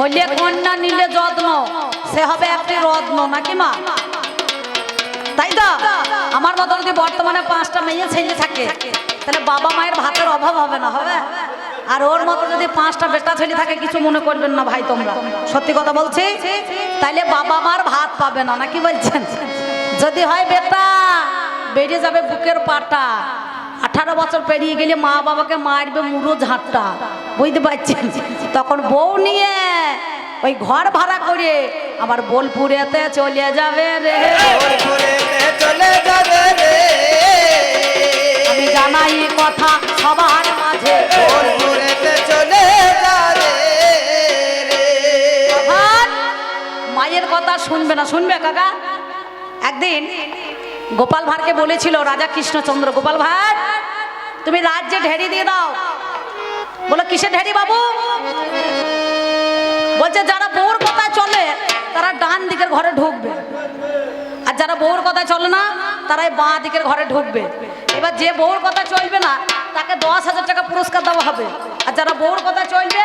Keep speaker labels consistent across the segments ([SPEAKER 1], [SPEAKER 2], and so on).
[SPEAKER 1] হলে কন্যা নিলে যত্ন, সে হবে একটি রত্ন, নাকি মা? তাই তো? আমার মতো যদি বর্তমানে পাঁচটা মেয়ে ছেলে থাকে, তাহলে বাবা মায়ের ভাতের অভাব হবে না, হবে? আর ওর মতো যদি পাঁচটা বেটা ছেলে থাকে, কিছু মনে করবেন না ভাই তোমরা। সত্যি কথা বলছি? তাইলে বাবা মার ভাত পাবে না, নাকি বলছেন? যদি হয় বেটা, বেরিয়ে যাবে বুকের পাটা। আঠারো বছর পেরিয়ে গেলে মা বাবাকে মারবে মুড়ো ঝাঁটটা বুঝতে পারছেন? তখন বউ নিয়ে ওই ঘর ভাড়া করে আমার বোলপুরেতে চলে যাবে রে।
[SPEAKER 2] চলে যাবে রে।
[SPEAKER 1] আমি জানাই কথা সবার মাঝে।
[SPEAKER 2] বোলপুরেতে চলে যাবে রে।
[SPEAKER 1] মায়ের কথা শুনবে না শুনবে কাকা? একদিন গোপাল ভাঁড়কে বলেছিল, রাজা কৃষ্ণচন্দ্র, গোপাল ভাঁড়, তুমি রাজ্যে ঢেরি দিয়ে দাও। বলো, কিসে ঢেরি বাবু? বলছে, যারা বউর কথা চলে, তারা ডান দিকের ঘরে ঢুকবে। আর যারা বউর কথা চলে না তারাই বাঁ দিকের ঘরে ঢুকবে। এবার যে বউর কথা চলবে না, তাকে দশ হাজার টাকা পুরস্কার দেওয়া হবে। আর যারা বউর কথা চলবে,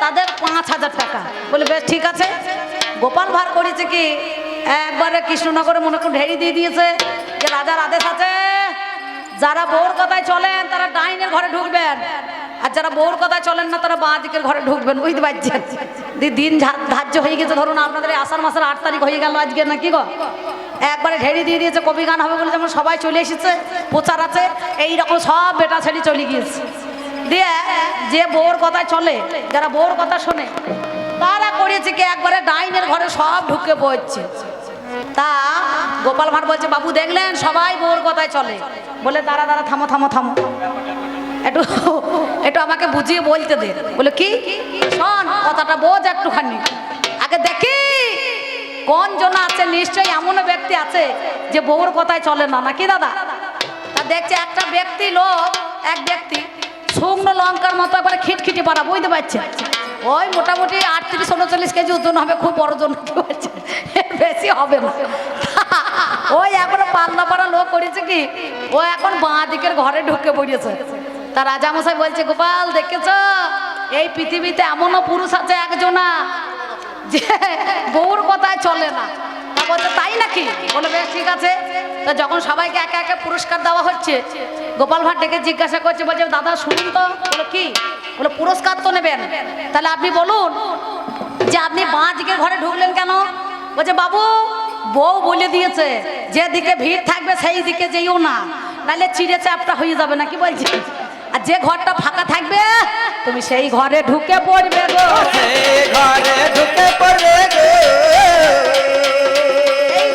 [SPEAKER 1] তাদের পাঁচ হাজার টাকা। বলে, বেশ, ঠিক আছে। গোপাল ভার করেছে কি, একবারে কৃষ্ণনগরে মনে করুন ঢেড়ি দিয়ে দিয়েছে। যে রাজার আদেশ আছে, যারা বউর কথায় চলেন, তারা ডাইনের ঘরে ঢুকবেন। আর যারা বউর কথায় চলেন না, তারা বাঁ দিকের ঘরে ঢুকবেন। বুঝতে পারছেন? দিন ধার্য হয়ে গেছে, ধরুন আপনাদের আষাঢ় মাসের আট তারিখ হয়ে গেল আজকে নাকি গো? একবারে ঢেড়ি দিয়ে দিয়েছে, কবি গান হবে বলে যেমন সবাই চলে এসেছে, প্রচার আছে এই রকম সব বেটা ছেলে চলে গিয়েছে। দিয়ে যে বউর কথায় চলে, যারা বউর কথা শোনে, তারা করেছে কি, একবারে ডাইনের ঘরে সব ঢুকে পড়ছে। তা গোপাল ভাঁড় বলছে, বাবু দেখলেন? সবাই বউর কথায় চলে। বলে, দাঁড়া দাঁড়া, থামো থামো থামো। একটু একটু আমাকে বুঝিয়ে বলতে দে। বলে, কি? শোন, কথাটা বোঝ একটুখানি। আগে দেখি, কোন জন আছে? নিশ্চয়ই এমন ব্যক্তি আছে যে বউর কথায় চলে না, নাকি দাদা? তা দেখছে, একটা ব্যক্তি লোক, এক ব্যক্তি শুকনো লঙ্কার মতো একবারে খিটখিটি পারা বুঝতে পারছে? ওই মোটামুটি আটত্রিশ, উনচল্লিশ কেজি ওজন হবে, খুব বড় জন পারছে। বেশি হবে না। ওই এখন পাল্লা পাড়া লোক করেছে কি? ও এখন বাঁ দিকের ঘরে ঢুকে পড়েছে। তা রাজামশাই বলছে, গোপাল, দেখেছ? এই পৃথিবীতে এমনও পুরুষ আছে একজনা যে বউর কথায় চলে না। তা তাই নাকি? বলে, বেশ, ঠিক আছে। তা যখন সবাইকে একে একে পুরস্কার দেওয়া হচ্ছে, গোপাল ভাট ডেকে জিজ্ঞাসা করছে, বলছে, দাদা, শুনুন তো। বলো, কি? বলে, পুরস্কার তো নেবেন। তাহলে আপনি বলুন যে আপনি বাঁ দিকের ঘরে ঢুকলেন কেন? বলছে, বাবু, বউ বলে দিয়েছে যেদিকে ভিড় থাকবে সেই দিকে যেও না, নাহলে চিড়ে চাপটা হয়ে যাবে না। কি বলছি? আর যে ঘরটা ফাঁকা থাকবে, তুমি সেই ঘরে ঢুকে পড়বে গো।
[SPEAKER 2] ঘরে ঢুকে
[SPEAKER 1] এই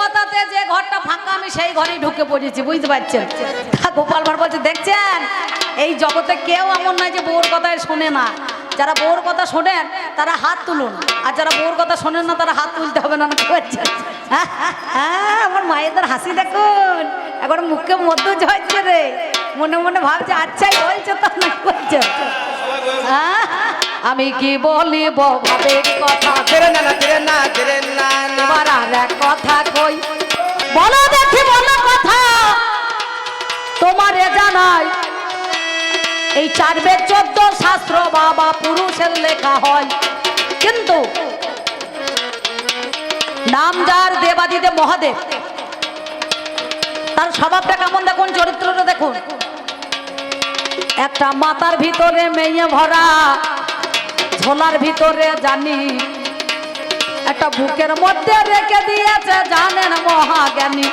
[SPEAKER 1] কথাতে যে ঘরটা ফাঁকা, আমি সেই ঘরেই ঢুকে পড়েছি, বুঝতে পারছেন? গোপাল ভাঁড় বলছে, দেখছেন? এই জগতে কেউ এমন নয় যে বউর কথায় শোনে না। যারা বউর কথা শোনেন তারা হাত তুলুন। আর যারা বউর কথা শোনেন না তারা হাত তুলতে হবে না বলছেন হ্যাঁ, হ্যাঁ আমার মায়েদের হাসি দেখুন। এখন মুখে মধ্য ঝরছে রে। মনে মনে ভাবছে আচ্ছাই বলছে তো না বলছে? হ্যাঁ আমি কি বলিব ভাবে কথা? এবার আর এক কথা কই? বলো দেখি বলো কথা। তোমারে জানাই এই চার বেদ চোদ্দ শাস্ত্র বাবা পুরুষের লেখা হয়। কিন্তু নাম যার দেবাদিদেব মহাদেব, তার স্বভাবটা কেমন দেখুন, চরিত্রটা দেখুন। একটা মাতার ভিতরে মেয়ে ভরা, ঝোলার ভিতরে জানি। একটা বুকের মধ্যে রেখে দিয়েছে জানেন মহাজ্ঞানী।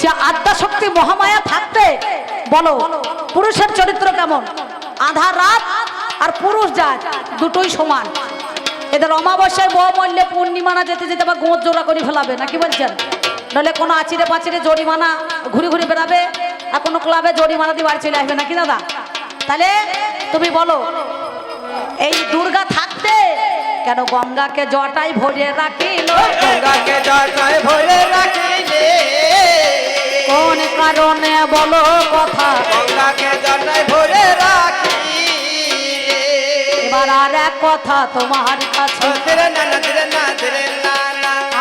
[SPEAKER 1] যে আত্মা শক্তি মহামায়া থাকতে, বলো পুরুষের চরিত্র কেমন? আধা রাত আর পুরুষ জাত দুটোই সমান। এদের অমাবস্যায় বউ মল্লে পূর্ণিমানা যেতে যেতে আবার গোঁত জোড়া করে ফেলাবে, নাকি বলছেন? নাহলে কোনো আচিরে পাচিরে জরিমানা ঘুরে ঘুরে বেড়াবে আর কোনো ক্লাবে জরিমানা দিয়ে বাড়ি চলে আসবে, নাকি দাদা? তাহলে তুমি বলো, এই দুর্গা থাকতে কেন গঙ্গাকে জটাই ভরে রাখিল?
[SPEAKER 2] গঙ্গাকে জটায় ভরে রাখিলে?
[SPEAKER 1] কোন কারণে বলো কথা?
[SPEAKER 2] গঙ্গাকে জানাই ভরে রাখি।
[SPEAKER 1] এবার আর এক কথা তোমার কাছে।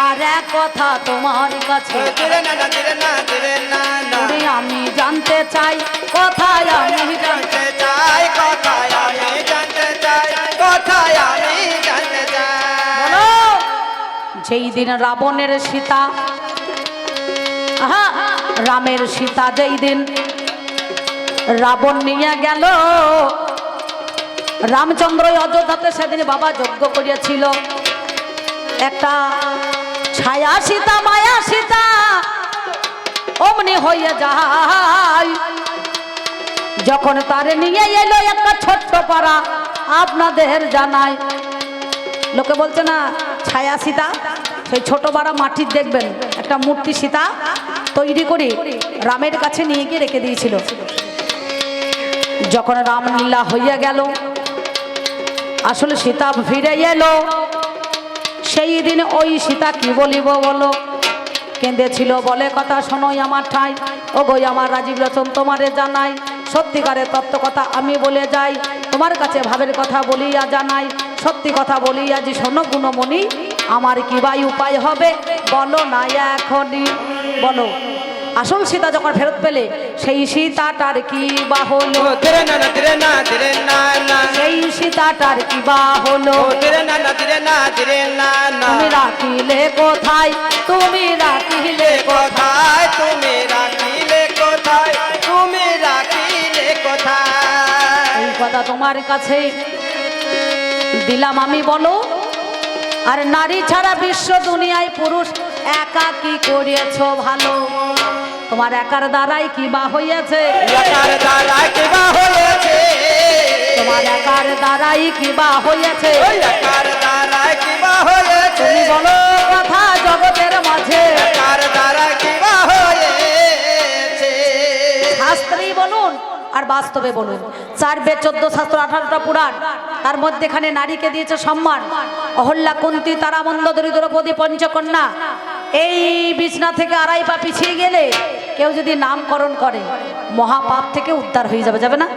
[SPEAKER 1] আর এক কথা তোমার কাছে। আমি জানতে চাই কথায় আমি জানতে
[SPEAKER 2] চাই। কথায় আমি জানতে চাই কথায় আমি
[SPEAKER 1] জানতে চাই। যেই দিন রাবণের সীতা হ্যাঁ রামের সীতা যেই দিন রাবণ নিয়ে গেল, রামচন্দ্র অযোধ্যাতে সেদিন বাবা যজ্ঞ করিয়াছিল। একটা ছায়া সীতা, মায়া সীতা অমনি হয়ে যায়। যখন তারে নিয়ে এলো একটা ছোট্ট পাড়া, আপনাদের জানাই। লোকে বলছে না, ছায়া সীতা, সেই ছোট পাড়া মাটির দেখবেন, একটা মূর্তি সীতা। তৈরি করে রামের কাছে নিয়ে গিয়ে রেখে দিয়েছিল। যখন রামলীলা হইয়া গেল, আসলে সীতা ফিরে এলো। সেই দিন ওই সীতা কি বলিব বলো? কেঁদেছিল বলে কথা শোনোই আমার ঠাই। ও গই আমার রাজীব রচন তোমারে জানাই। সত্যিকারের তত্ত্ব কথা আমি বলে যাই। তোমার কাছে ভাবের কথা বলিয়া জানাই। সত্যি কথা বলিয়া যে শোনো গুণমণি, আমার কি বাই উপায় হবে? বলো না এখনই। বলো। আসল সীতা যখন ফেরত পেলে সেই সীতাটার কি বা হলো? সেই সীতাটার কি বা হলো? তুমি রাখিলে কোথায়? তুমি রাখিলে
[SPEAKER 2] কোথায়? তুমি রাখিলে কোথায়? তুমি রাখিলে কোথায়?
[SPEAKER 1] এই কথা তোমার কাছে দিলাম আমি বলো। আর নারী ছাড়া বিশ্ব দুনিয়ায় পুরুষ একা কি করিয়েছ ভালো। তোমার একার দ্বারাই কি বা হইয়াছে। তোমার একার দ্বারাই কি বা হইয়াছে। তুমি বলো কথা জগতের মাঝে। শাস্ত্রেই বলুন আর বাস্তবে বলুন। চার বে চোদ্দ শাস্ত্র আঠারোটা পুরাণ। তার মধ্যেখানে নারীকে দিয়েছে সম্মান। অহল্যা কুন্তি তারামন্দ দরিদ্রপদী পঞ্চকন্যা। এই বিছনা থেকে আড়াই পা পিছিয়ে গেলে কেউ যদি নামকরণ করে, মহাপাপ থেকে উদ্ধার হয়ে যাবে যাবে না?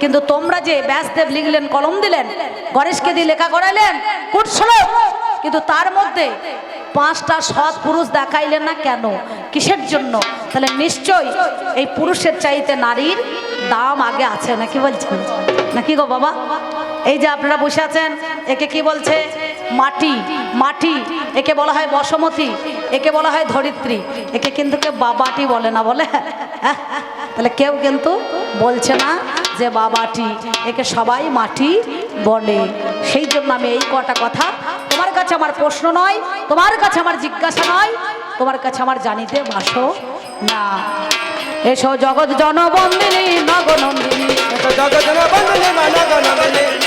[SPEAKER 1] কিন্তু তোমরা যে ব্যাসদেব লিখলেন, কলম দিলেন, গণেশকে দিয়ে লেখা করাইলেন কুট শ্লোক? কিন্তু তার মধ্যে পাঁচটা সৎ পুরুষ দেখাইলেন না কেন? কিসের জন্য? তাহলে নিশ্চয়ই এই পুরুষের চাইতে নারীর দাম আগে আছে নাকি বলছেন নাকি গো বাবা? এই যে আপনারা বসে আছেন, একে কি বলছে? মাটি মাটি, একে বলা হয় বসমতী। একে বলা হয় ধরিত্রী। একে কিন্তু কেউ বাবাটি বলে না, বলে? তাহলে কেউ কিন্তু বলছে না যে বাবাটি, একে সবাই মাটি বলে। সেই জন্য আমি এই কটা কথা তোমার কাছে আমার প্রশ্ন নয়, তোমার কাছে আমার জিজ্ঞাসা নয়, তোমার কাছে আমার জানিতে বাসো না। এসো জগৎ জনবন্দিনী, নগনন্দিনী।
[SPEAKER 2] জগৎ বন্ধনী মানব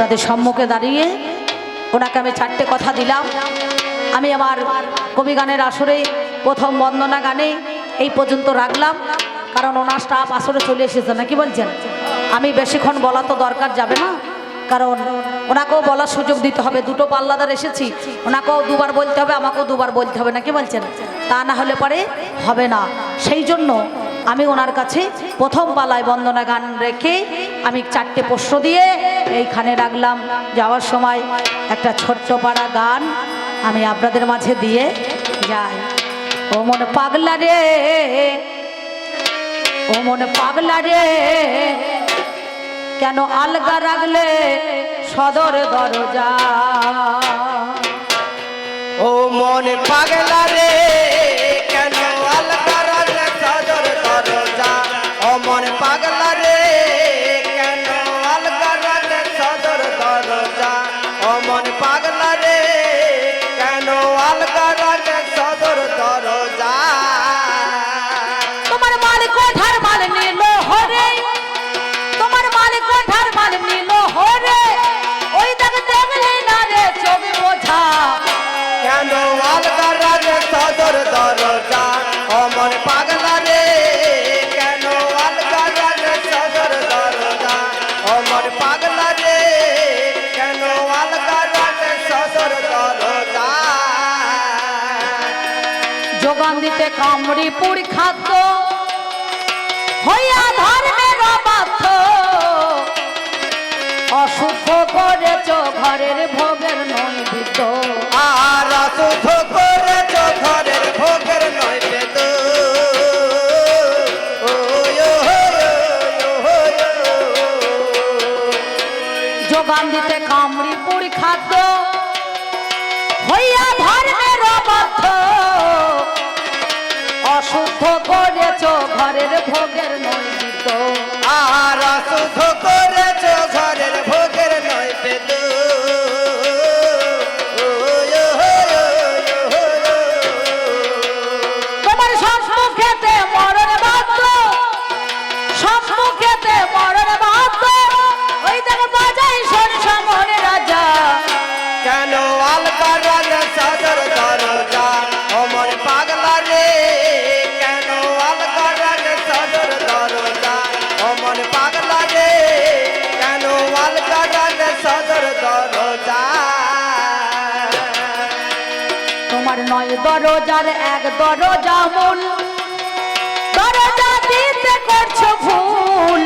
[SPEAKER 1] আপনাদের সম্মুখে দাঁড়িয়ে ওনাকে আমি চারটে কথা দিলাম। আমি আমার কবি গানের আসরে প্রথম বন্দনা গানে এই পর্যন্ত রাখলাম, কারণ ওনার স্টাফ আসরে চলে এসেছে, নাকি বলছেন? আমি বেশিক্ষণ বলা তো দরকার যাবে না, কারণ ওনাকেও বলার সুযোগ দিতে হবে, দুটো পাল্লাদার এসেছি, ওনাকেও দুবার বলতে হবে, আমাকেও দুবার বলতে হবে, নাকি বলছেন? তা না হলে পরে হবে না। সেই জন্য আমি ওনার কাছে প্রথম পালায় বন্দনা গান রেখে আমি চারটে প্রশ্ন দিয়ে এইখানে রাখলাম। যাওয়ার সময় একটা ছোট্ট পাড়া গান আমি আপনাদের মাঝে দিয়ে যাই। ও মন পাগলা রে, ও মন পাগলা রে, কেন আলগা রাখলে সদর দরজা?
[SPEAKER 2] ও মন পাগলা রে সদর দরজা ও পাগলা রে কেন আলগা সদর দরজা? ও পাগলা রে কেন আলগা সদর দরজা?
[SPEAKER 1] যোগান দিতে কামড়ি পুরি খাদ্য হইয়া ধর্মের বাধ্য অসুখ করেছ ঘরের ভোগের নৈবিদ্য।
[SPEAKER 2] আর শুধু
[SPEAKER 1] রোগের দরজার এক দরজা মূল। দরজা দিতে করছ ফুল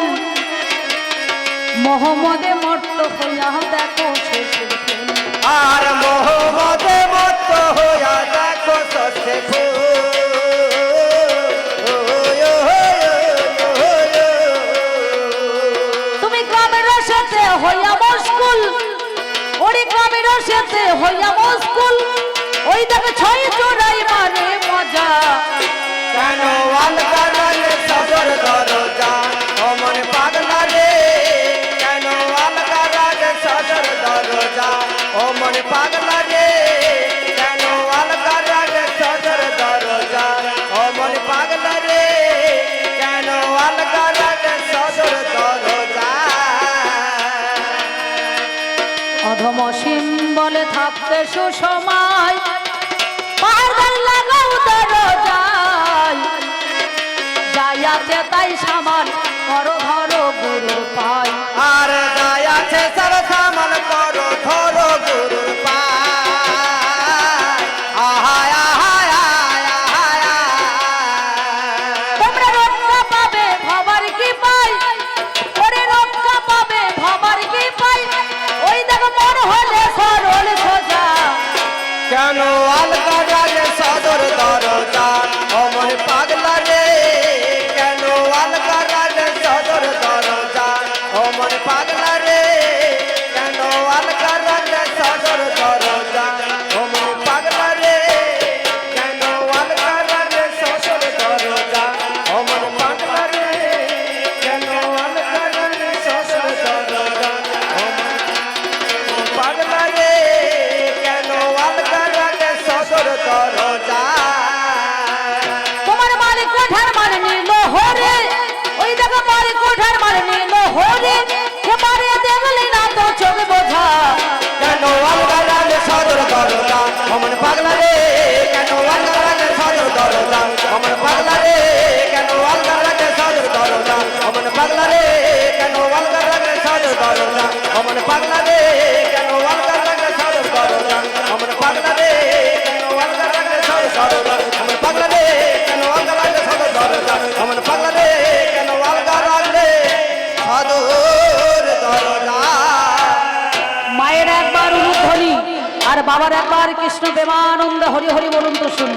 [SPEAKER 1] মোহাম্মদে মর্ত হইয়া দেখো
[SPEAKER 2] আর মোহাম্মদে মর্ত হইয়া দেখো
[SPEAKER 1] তুমি গ্রামের সাথে হইয়া মুশকুল ওরে গ্রামের সাথে হইয়া মুশকুল ওই দেখো ছয় চোরাই মারে মজা।
[SPEAKER 2] কেন আলগা রয়ে সবর দরজা? অমন পাগলা রে। কেন আলগা রয়ে সবর দরজা? অমন পাগলা
[SPEAKER 1] আছে তাই সামান করো ধরো গুরু পাই
[SPEAKER 2] আর যাই আছে সার সামান করো ধরো
[SPEAKER 1] গুরু পাই প্রেমানন্দ হরি হরি বলুন তো শুনি।